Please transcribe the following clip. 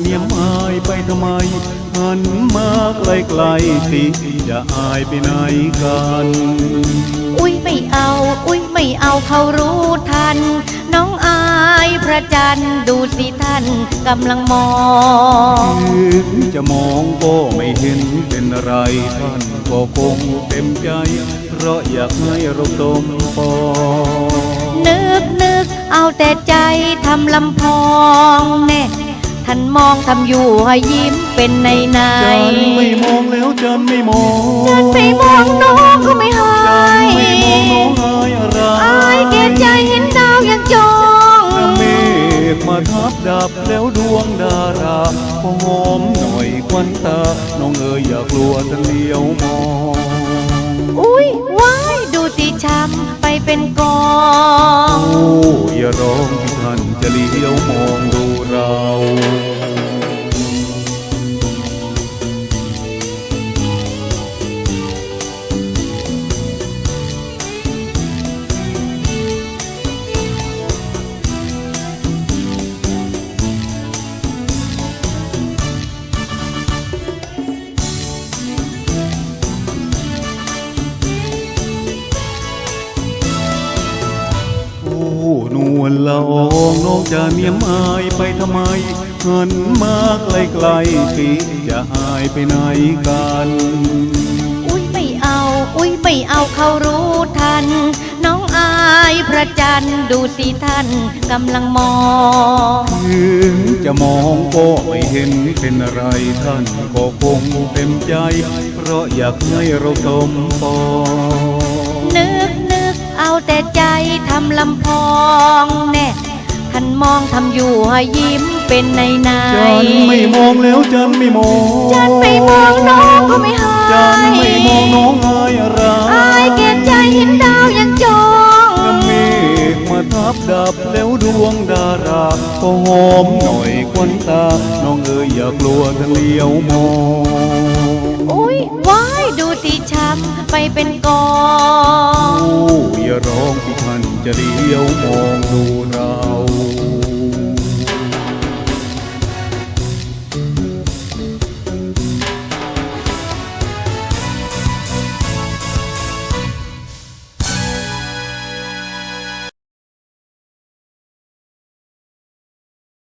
เนียมอายไปทำไมหันมาไกลๆสิจะอายไปไหนกัน อุ้ยไม่เอา อุ้ยไม่เอาเขารู้ทัน น้องอายพระจันทร์ดูสิท่านกำลังมองถึงจะมองก็ไม่เห็นเป็นไรท่านก็คงเต็มใจ เพราะอยากให้เราสมปองนึกนึกเอาแต่ใจทำลำพองแน่ท่านมองทำอยู่ให้ยิ้มเป็นในในจันไม่มองแล้วจันไม่มองจันไปมองน้องก็ไม่หาจันยไม่มองน้องอายอะไรอายแก่ใจเห็นดาวยังจองเมฆมาทับดับแล้วดวงดาราพอหอมหน่อยควันตาน้องเอ๋ยอย่ากลัวท่านเลี้ยวมองอุ้ยว้ายดูสิ ช้ำไปเป็นกองโอ้อย่าร้องที่ท่านจะเลี้ยวมองดูเรา ลละอองน้องจะเนียมอายไปทำไมหันมาไกลๆสิจะอายไปไหนกัน อุ้ยไม่เอา อุ้ยไม่เอาเขารู้ทัน น้องอายพระจันทร์ดูสิท่านกำลังมองถึงจะมองก็ไม่เห็นเป็นไรท่านก็คงเต็มใจ เพราะอยากให้เราสมปองนึกนึกเอาแต่ใจทำลำพองแน่ท่าน มองทำอยู่ให้ยิ้มเป็นในในจันไม่มองแล้วจันไม่มองจันไม่มองน้องก็ไม่หายจันไม่มองน้องอายอะไรอายแก่ใจเห็นดาวยังจองน้ำเมฆมาทับดับแล้วดวงดาราก็หอมหน่อยควันตา น้องเอ๋ยอย่ากลัวท่านเลี้ยวมองอุ้ยว้ายดูสิช้ำไปเป็นกองโอ้อย่าร้องที่ท่านจะเลี้ยวมองดู